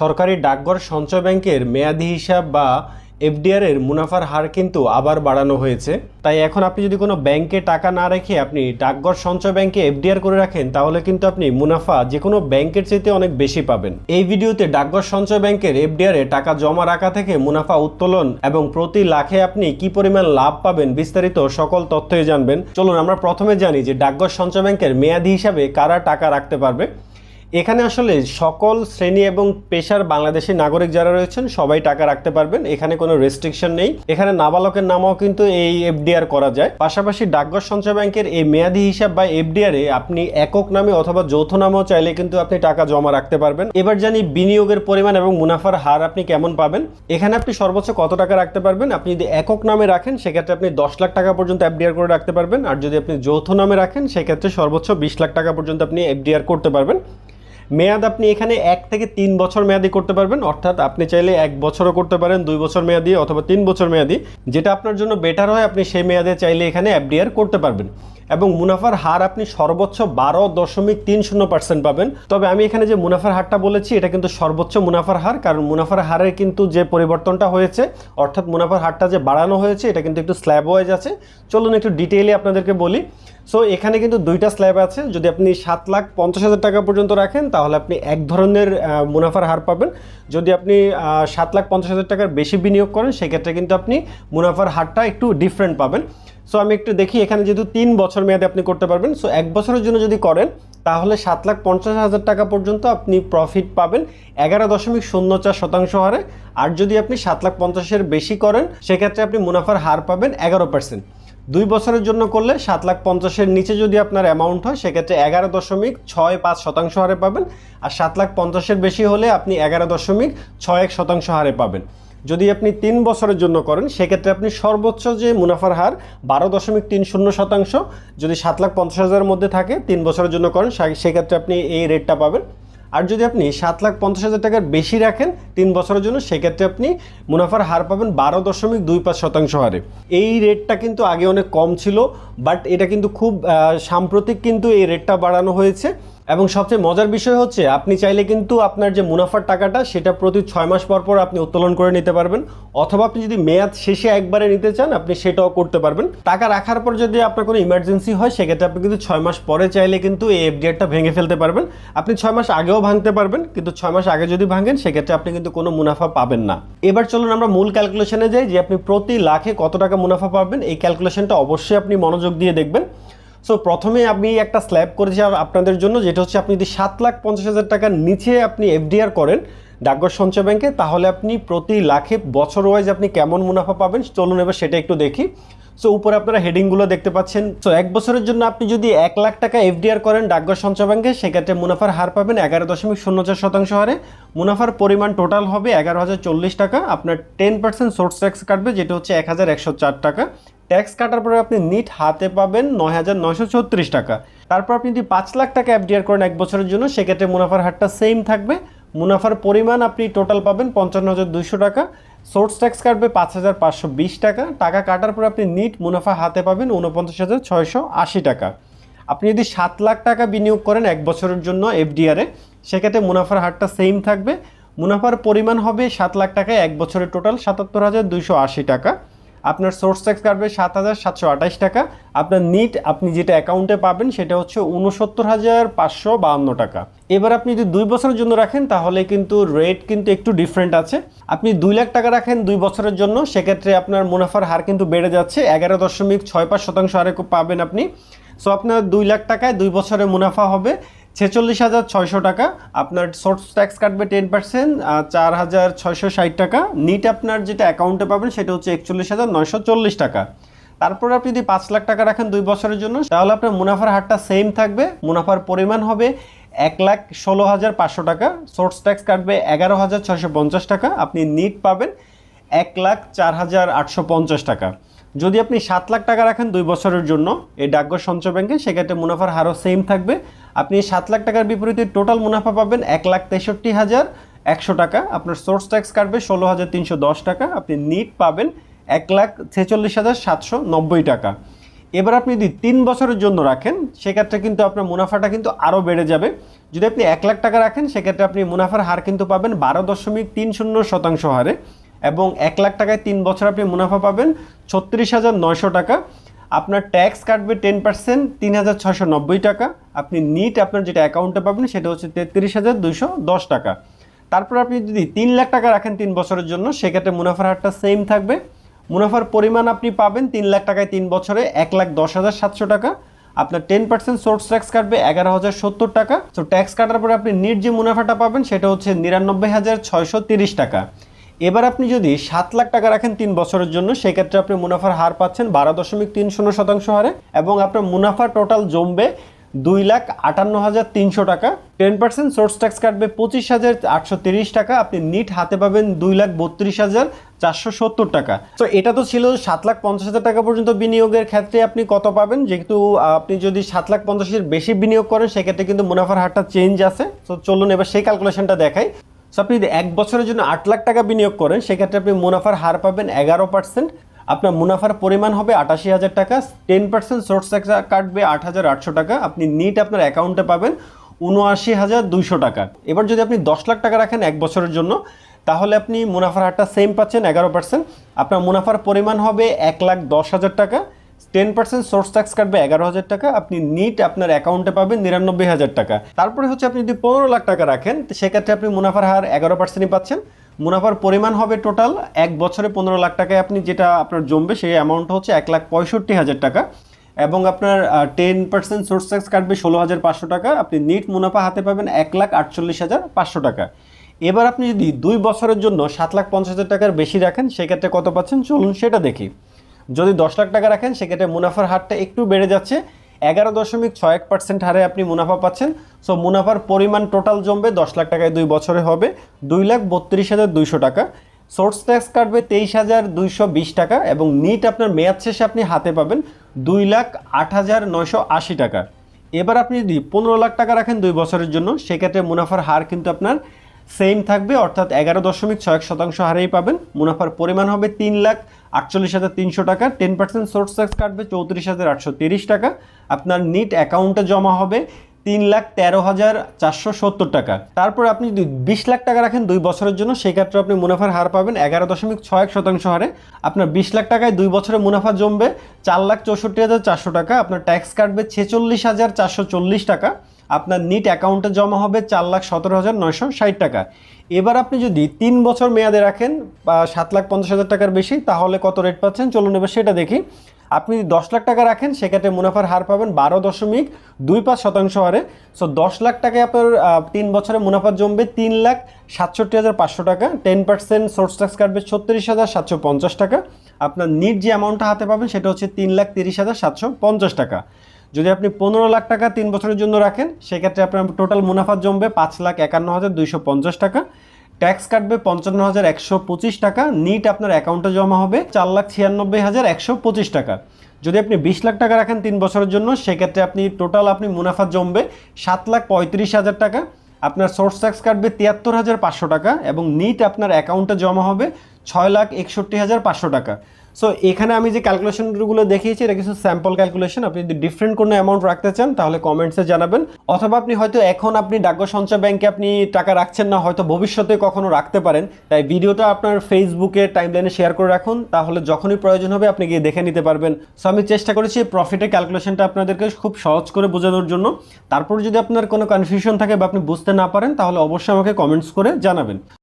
সরকারি ডাকঘর সঞ্চয় ব্যাংকের মেয়াদি হিসাব বা এফডিআর এর মুনাফার হার কিন্তু আবার বাড়ানো হয়েছে। তাই এখন আপনি যদি কোনো ব্যাংকে টাকা না রেখে আপনি ডাকঘর সঞ্চয় ব্যাংকে এফডিআর করে রাখেন, তাহলে কিন্তু আপনি মুনাফা যে কোনো ব্যাংকের চাইতে অনেক বেশি পাবেন। এই ভিডিওতে ডাকঘর সঞ্চয় ব্যাংকের এফডিআর এ টাকা জমা রাখা থেকে মুনাফা উত্তোলন এবং প্রতি লাখে আপনি কি পরিমাণ লাভ পাবেন বিস্তারিত সকল তথ্যই জানবেন। চলুন আমরা প্রথমে জানি যে ডাকঘর সঞ্চয় ব্যাংকের মেয়াদি হিসাবে কারা টাকা রাখতে পারবে। এখানে আসলে সকল শ্রেণি এবং পেশার বাংলাদেশি নাগরিক যারা রয়েছেন, সবাই টাকা রাখতে পারবেন। এখানে কোনো রেস্ট্রিকশন নেই। এখানে নাবালকের নামও কিন্তু এই এফডিআর করা যায়। পাশাপাশি ডাকঘর সঞ্চয় ব্যাংকের এই মেয়াদি হিসাব বা এফডিআর এ আপনি একক নামে অথবা যৌথ নামেও চাইলে কিন্তু আপনি টাকা জমা রাখতে পারবেন। এবার জানি বিনিয়োগের পরিমাণ এবং মুনাফার হার আপনি কেমন পাবেন। এখানে আপনি সর্বোচ্চ কত টাকা রাখতে পারবেন? আপনি যদি একক নামে রাখেন, সেক্ষেত্রে আপনি দশ লাখ টাকা পর্যন্ত এফডিআর করে রাখতে পারবেন। আর যদি আপনি যৌথ নামে রাখেন, সেক্ষেত্রে সর্বোচ্চ বিশ লাখ টাকা পর্যন্ত আপনি এফডিআর করতে পারবেন। মেয়াদ আপনি এখানে এক থেকে তিন বছর মেয়াদি করতে পারবেন, অর্থাৎ আপনি চাইলে এক বছরও করতে পারেন, দুই বছর মেয়াদি অথবা তিন বছর মেয়াদি। যেটা আপনার জন্য বেটার হয়, আপনি সেই মেয়াদে চাইলে এখানে এফডিআর করতে পারবেন। এবং মুনাফার হার আপনি সর্বোচ্চ বারো দশমিক তিন শূন্য পার্সেন্ট পাবেন। তবে আমি এখানে যে মুনাফার হারটা বলেছি, এটা কিন্তু সর্বোচ্চ মুনাফার হার, কারণ মুনাফার হারের কিন্তু যে পরিবর্তনটা হয়েছে, অর্থাৎ মুনাফার হারটা যে বাড়ানো হয়েছে, এটা কিন্তু একটু স্ল্যাব ওয়াইজ আছে। চলুন একটু ডিটেইলে আপনাদেরকে বলি। সো এখানে কিন্তু দুইটা স্ল্যাব আছে। যদি আপনি সাত লাখ পঞ্চাশ হাজার টাকা পর্যন্ত রাখেন, তাহলে আপনি এক ধরনের মুনাফার হার পাবেন। যদি আপনি সাত লাখ পঞ্চাশ হাজার টাকার বেশি বিনিয়োগ করেন, সেক্ষেত্রে কিন্তু আপনি মুনাফার হারটা একটু ডিফারেন্ট পাবেন। সো আমি একটু দেখি, এখানে যেহেতু তিন বছর মেয়াদে আপনি করতে পারবেন সো এক বছরের জন্য যদি করেন, তাহলে সাত লাখ পঞ্চাশ হাজার টাকা পর্যন্ত আপনি প্রফিট পাবেন, এগারো দশমিক শূন্য চার শতাংশ হারে। আর যদি আপনি সাত লাখ পঞ্চাশের বেশি করেন, সেক্ষেত্রে আপনি মুনাফার হার পাবেন এগারো পার্সেন্ট দুই বছরের জন্য করলে সাত লাখ পঞ্চাশের নিচে যদি আপনার অ্যামাউন্ট হয়, সেক্ষেত্রে এগারো দশমিক ছয় পাঁচ শতাংশ হারে পাবেন। আর সাত লাখ পঞ্চাশের বেশি হলে আপনি এগারো দশমিক ছয় এক শতাংশ হারে পাবেন। যদি আপনি তিন বছরের জন্য করেন, সেক্ষেত্রে আপনি সর্বোচ্চ যে মুনাফার হার, বারো দশমিক তিন শূন্য শতাংশ, যদি সাত লাখ পঞ্চাশ হাজারের মধ্যে থাকে, তিন বছরের জন্য করেন সেক্ষেত্রে আপনি এই রেটটা পাবেন। আর যদি আপনি সাত লাখ পঞ্চাশ হাজার টাকার বেশি রাখেন, তিন বছরের জন্য, সেক্ষেত্রে আপনি মুনাফার হার পাবেন বারো দশমিক দুই পাঁচ শতাংশ হারে। এই রেটটা কিন্তু আগে অনেক কম ছিল, বাট এটা কিন্তু খুব সাম্প্রতিক কিন্তু এই রেটটা বাড়ানো হয়েছে। এবং সবচেয়ে মজার বিষয় হচ্ছে, আপনি চাইলে কিন্তু আপনার যে মুনাফার টাকাটা, সেটা প্রতি ছয় মাস পর পর আপনি উত্তোলন করে নিতে পারবেন। অথবা আপনি যদি মেয়াদ শেষে একবারে নিতে চান, আপনি সেটাও করতে পারবেন। টাকা রাখার পর যদি আপনার কোনো ইমার্জেন্সি হয়, সেক্ষেত্রে আপনি কিন্তু ছয় মাস পরে চাইলে কিন্তু এই এফডিআরটা ভেঙে ফেলতে পারবেন। আপনি ছয় মাস আগেও ভাঙতে পারবেন, কিন্তু ছয় মাস আগে যদি ভাঙেন, সেক্ষেত্রে আপনি কিন্তু কোনো মুনাফা পাবেন না। এবার চলুন আমরা মূল ক্যালকুলেশনে যাই, যে আপনি প্রতি লাখে কত টাকা মুনাফা পাবেন। এই ক্যালকুলেশনটা অবশ্যই আপনি মনোযোগ দিয়ে দেখবেন। সো প্রথমে আমি একটা স্ল্যাব করেছি আপ- আপনাদের জন্য, যেটা হচ্ছে আপনি যদি সাত লাখ পঞ্চাশ হাজার টাকার নিচে আপনি এফডিআর করেন ডাকঘর সঞ্চয় ব্যাংকে, তাহলে আপনি প্রতি লাখে বছর ওয়াইজ আপনি কেমন মুনাফা পাবেন চলুন এবার সেটা একটু দেখি। সো উপরে আপনারা হেডিংগুলো দেখতে পাচ্ছেন। সো এক বছরের জন্য আপনি যদি এক লাখ টাকা এফডিআর করেন ডাকঘর সঞ্চয় ব্যাংকে, সেক্ষেত্রে মুনাফার হার পাবেন এগারো দশমিক শূন্য চার শতাংশ হারে। মুনাফার পরিমাণ টোটাল হবে এগারো হাজার চল্লিশ টাকা। আপনার টেন পার্সেন্ট সোর্স ট্যাক্স কাটবে, যেটা হচ্ছে এক হাজার একশো চার টাকা। ট্যাক্স কাটার পরে আপনি নিট হাতে পাবেন নয় হাজার ছত্রিশ টাকা। তারপর আপনি যদি পাঁচ লাখ টাকা এফডিআর করেন এক বছরের জন্য, সেক্ষেত্রে মুনাফার হারটা সেম থাকবে। মুনাফার পরিমাণ আপনি টোটাল পাবেন পঞ্চান্ন হাজার দুইশো টাকা। সোর্স ট্যাক্স কাটবে পাঁচ হাজার পাঁচশো বিশ টাকা। টাকা কাটার পরে আপনি নিট মুনাফা হাতে পাবেন উনপঞ্চাশ হাজার ছয়শো আশি টাকা। আপনি যদি সাত লাখ টাকা বিনিয়োগ করেন এক বছরের জন্য এফডিআরে, সেক্ষেত্রে মুনাফার হারটা সেম থাকবে। মুনাফার পরিমাণ হবে সাত লাখ টাকায় এক বছরের টোটাল সাতাত্তর হাজার আশি টাকা। আপনার সোর্স ট্যাক্স কাটবে সাত হাজার সাতশো আঠাশ টাকা। আপনার নিট আপনি যেটা অ্যাকাউন্টে পাবেন সেটা হচ্ছে উনসত্তর হাজার পাঁচশো বাহান্ন টাকা। এবার আপনি যদি দুই বছরের জন্য রাখেন, তাহলে কিন্তু রেট কিন্তু একটু ডিফারেন্ট আছে। আপনি দুই লাখ টাকা রাখেন দুই বছরের জন্য, সেক্ষেত্রে আপনার মুনাফার হার কিন্তু বেড়ে যাচ্ছে। এগারো দশমিক ছয় পাঁচ শতাংশ হারে পাবেন আপনি। সো আপনার দুই লাখ টাকায় দুই বছরে মুনাফা হবে। ছেচল্লিশ হাজার ছয়শো টাকা। আপনার সোর্স ট্যাক্স কাটবে টেন পার্সেন্ট চার হাজার ছয়শো ষাট টাকা। নিট আপনার যেটা অ্যাকাউন্টে পাবেন সেটা হচ্ছে একচল্লিশ হাজার নয়শো চল্লিশ টাকা। তারপরে আপনি যদি পাঁচ লাখ টাকা রাখেন দুই বছরের জন্য, তাহলে আপনার মুনাফার হারটা সেম থাকবে। মুনাফার পরিমাণ হবে এক লাখ ষোলো হাজার পাঁচশো টাকা। সোর্স ট্যাক্স কাটবে এগারো হাজার ছয়শো পঞ্চাশ টাকা। আপনি নিট পাবেন এক লাখ চার হাজার আটশো পঞ্চাশ টাকা। যদি আপনি সাত লাখ টাকা রাখেন দুই বছরের জন্য, এই ডাকঘর সঞ্চয় ব্যাংকে, সেক্ষেত্রে মুনাফার হারও সেম থাকবে। আপনি সাত লাখ টাকার বিপরীতে টোটাল মুনাফা পাবেন এক লাখ তেষট্টি হাজার একশো টাকা। আপনার সোর্স ট্যাক্স কাটবে ষোলো হাজার তিনশো দশ টাকা। আপনি নিট পাবেন এক লাখ ছেচল্লিশ হাজার সাতশো নব্বই টাকা। এবার আপনি যদি তিন বছরের জন্য রাখেন, সেক্ষেত্রে কিন্তু আপনার মুনাফাটা কিন্তু আরও বেড়ে যাবে। যদি আপনি এক লাখ টাকা রাখেন, সেক্ষেত্রে আপনি মুনাফার হার কিন্তু পাবেন বারো দশমিক তিন শূন্য শতাংশ হারে। এবং এক লাখ টাকায় তিন বছর আপনি মুনাফা পাবেন ছত্রিশ হাজার নয়শো টাকা। আপনার ট্যাক্স কাটবে টেন পার্সেন্ট তিন হাজার ছশো নব্বই টাকা। আপনি নিট আপনার যেটা অ্যাকাউন্টে পাবেন সেটা হচ্ছে তেত্রিশ হাজার দুইশো দশ টাকা। তারপর আপনি যদি তিন লাখ টাকা রাখেন তিন বছরের জন্য, সেক্ষেত্রে মুনাফার হারটা সেম থাকবে। মুনাফার পরিমাণ আপনি পাবেন তিন লাখ টাকায় তিন বছরে এক লাখ দশ হাজার সাতশো টাকা। আপনার টেন পার্সেন্ট সোর্স ট্যাক্স কাটবে এগারো হাজার সত্তর টাকা। তো ট্যাক্স কাটার পরে আপনি নিট যে মুনাফাটা পাবেন, সেটা হচ্ছে নিরানব্বই হাজার ছয়শো তিরিশ টাকা। এবার আপনি যদি সাত লাখ টাকা রাখেন তিন বছরের জন্য, সেক্ষেত্রে আপনি মুনাফার হার পাচ্ছেন বারো দশমিক তিন শূন্য শতাংশ হারে এবং আপনার মুনাফা টোটাল জমবে দুই লাখ আটান্ন হাজার তিনশো টাকা। টেন পার্সেন্ট সোর্স ট্যাক্স কাটবে পঁচিশ হাজার আটশো তিরিশ টাকা। আপনি নিট হাতে পাবেন দুই লাখ বত্রিশ হাজার চারশো সত্তর টাকা। তো এটা তো ছিল সাত লাখ পঞ্চাশ হাজার টাকা পর্যন্ত বিনিয়োগের ক্ষেত্রে আপনি কত পাবেন? যেহেতু আপনি যদি সাত লাখ পঞ্চাশের বেশি বিনিয়োগ করেন, সেক্ষেত্রে কিন্তু মুনাফার হারটা চেঞ্জ আছে। তো চলুন এবার সেই ক্যালকুলেশনটা দেখাই। সো আপনি যদি এক বছরের জন্য আট লাখ টাকা বিনিয়োগ করেন, সেক্ষেত্রে আপনি মুনাফার হার পাবেন এগারো পার্সেন্ট আপনার মুনাফার পরিমাণ হবে আটাশি হাজার টাকা টেন পার্সেন্ট সোর্স কাটবে আট হাজার আটশো টাকা। আপনি নিট আপনার অ্যাকাউন্টে পাবেন উনআশি হাজার দুইশো টাকা। এবার যদি আপনি দশ লাখ টাকা রাখেন এক বছরের জন্য, তাহলে আপনি মুনাফার হারটা সেম পাচ্ছেন এগারো পার্সেন্ট আপনার মুনাফার পরিমাণ হবে এক লাখ দশ হাজার টাকা। টেন পার্সেন্ট সোর্স ট্যাক্স কাটবে এগারো হাজার টাকা, আপনি নিট আপনার অ্যাকাউন্টে পাবেন নিরানব্বই হাজার টাকা। তারপরে হচ্ছে আপনি যদি পনেরো লাখ টাকা রাখেন সেক্ষেত্রে আপনি মুনাফার হার এগারো পার্সেন্টই পাচ্ছেন। মুনাফার পরিমাণ হবে টোটাল এক বছরে পনেরো লাখ টাকায় আপনি যেটা আপনার জমবে, সেই অ্যামাউন্ট হচ্ছে এক লাখ পঁয়ষট্টি হাজার টাকা। এবং আপনার টেন পার্সেন্ট সোর্স ট্যাক্স কাটবে ষোলো হাজার পাঁচশো টাকা। আপনি নিট মুনাফা হাতে পাবেন এক লাখ আটচল্লিশ হাজার পাঁচশো টাকা। এবার আপনি যদি দুই বছরের জন্য সাত লাখ পঞ্চাশ হাজার টাকার বেশি রাখেন, সেক্ষেত্রে কত পাচ্ছেন? চলুন সেটা দেখি। যদি দশ লাখ টাকা রাখেন, সেক্ষেত্রে মুনাফার হারটা একটু বেড়ে যাচ্ছে। এগারো দশমিক ছয় এক পার্সেন্ট হারে আপনি মুনাফা পাচ্ছেন। সো মুনাফার পরিমাণ টোটাল জমবে দশ লাখ টাকায় দুই বছরে হবে। দুই লাখ বত্রিশ হাজার দুইশো টাকা। সোর্স ট্যাক্স কাটবে তেইশ হাজার দুইশো বিশ টাকা এবং নিট আপনার মেয়াদ শেষে আপনি হাতে পাবেন দুই লাখ আট হাজার নয়শো আশি টাকা। এবার আপনি যদি পনেরো লাখ টাকা রাখেন দুই বছরের জন্য, সেক্ষেত্রে মুনাফার হার কিন্তু আপনার সেম থাকবে, অর্থাৎ এগারো দশমিক ছয় শতাংশ হারেই পাবেন। মুনাফার পরিমাণ হবে তিন লাখ আটচল্লিশ হাজার তিনশো টাকা। টেন পার্সেন্ট সোর্স ট্যাক্স কাটবে চৌত্রিশ হাজার আটশো তিরিশ টাকা। আপনার নিট অ্যাকাউন্টে জমা হবে তিন লাখ তেরো হাজার চারশো সত্তর টাকা। তারপর আপনি যদি বিশ লাখ টাকা রাখেন দুই বছরের জন্য, সেই ক্ষেত্রে আপনি মুনাফার হার পাবেন এগারো দশমিক ছয় এক শতাংশ হারে। আপনার বিশ লাখ টাকায় দুই বছরে মুনাফা জমবে চার লাখ চৌষট্টি হাজার চারশো টাকা। আপনার ট্যাক্স কাটবে ছেচল্লিশ হাজার চারশো চল্লিশ টাকা। আপনার নিট অ্যাকাউন্টে জমা হবে চার লাখ সতেরো হাজার নয়শো ষাট টাকা। এবার আপনি যদি তিন বছর মেয়াদে রাখেন, বা সাত লাখ পঞ্চাশ হাজার টাকার বেশি, তাহলে কত রেট পাচ্ছেন? চলুন এবার সেটা দেখি। আপনি যদি দশ লাখ টাকা রাখেন, সেক্ষেত্রে মুনাফার হার পাবেন বারো দশমিক দুই পাঁচ শতাংশ হারে। সো দশ লাখ টাকায় আপনার তিন বছরে মুনাফা জমবে তিন লাখ সাতষট্টি হাজার পাঁচশো টাকা। টেন পার্সেন্ট সোর্স ট্যাক্স কাটবে ছত্রিশ হাজার সাতশো পঞ্চাশ টাকা। আপনার নিট যে অ্যামাউন্টটা হাতে পাবেন, সেটা হচ্ছে তিন লাখ তিরিশ হাজার সাতশো পঞ্চাশ টাকা। যদি আপনি পনেরো লাখ টাকা তিন বছরের জন্য রাখেন, সেক্ষেত্রে আপনার টোটাল মুনাফা জমবে পাঁচ লাখ একান্ন হাজার দুইশো পঞ্চাশ টাকা। ট্যাক্স কাটবে পঞ্চান্ন হাজার একশো পঁচিশ টাকা। নিট আপনার অ্যাকাউন্টে জমা হবে চার লাখ ছিয়ানব্বই হাজার একশো পঁচিশ টাকা। যদি আপনি বিশ লাখ টাকা রাখেন তিন বছরের জন্য, সেক্ষেত্রে আপনি টোটাল আপনি মুনাফা জমবে সাত লাখ পঁয়ত্রিশ হাজার টাকা। আপনার সোর্স ট্যাক্স কাটবে তিয়াত্তর হাজার পাঁচশো টাকা এবং নিট আপনার অ্যাকাউন্টে জমা হবে ছয় লাখ একষট্টি হাজার পাঁচশো টাকা। সো এখানে আমি যে ক্যালকুলেশনগুলো দেখিয়েছি, এটা কিছু স্যাম্পল ক্যালকুলেশন আপনি যদি ডিফারেন্ট কোনো অ্যামাউন্ট রাখতে চান, তাহলে কমেন্টসে জানাবেন। অথবা আপনি হয়তো এখন আপনি ডাকঘর সঞ্চয় ব্যাংকে আপনি টাকা রাখছেন না, হয়তো ভবিষ্যতে কখনো রাখতে পারেন। তাই ভিডিওটা আপনার ফেসবুকে টাইমলাইনে শেয়ার করে রাখুন। তাহলে যখনই প্রয়োজন হবে, আপনি গিয়ে দেখে নিতে পারবেন। সো আমি চেষ্টা করেছি প্রফিটের ক্যালকুলেশনটা আপনাদেরকে খুব সহজ করে বোঝানোর জন্য। তারপর যদি আপনার কোনো কনফিউশন থাকে বা আপনি বুঝতে না পারেন, তাহলে অবশ্যই আমাকে কমেন্টস করে জানাবেন।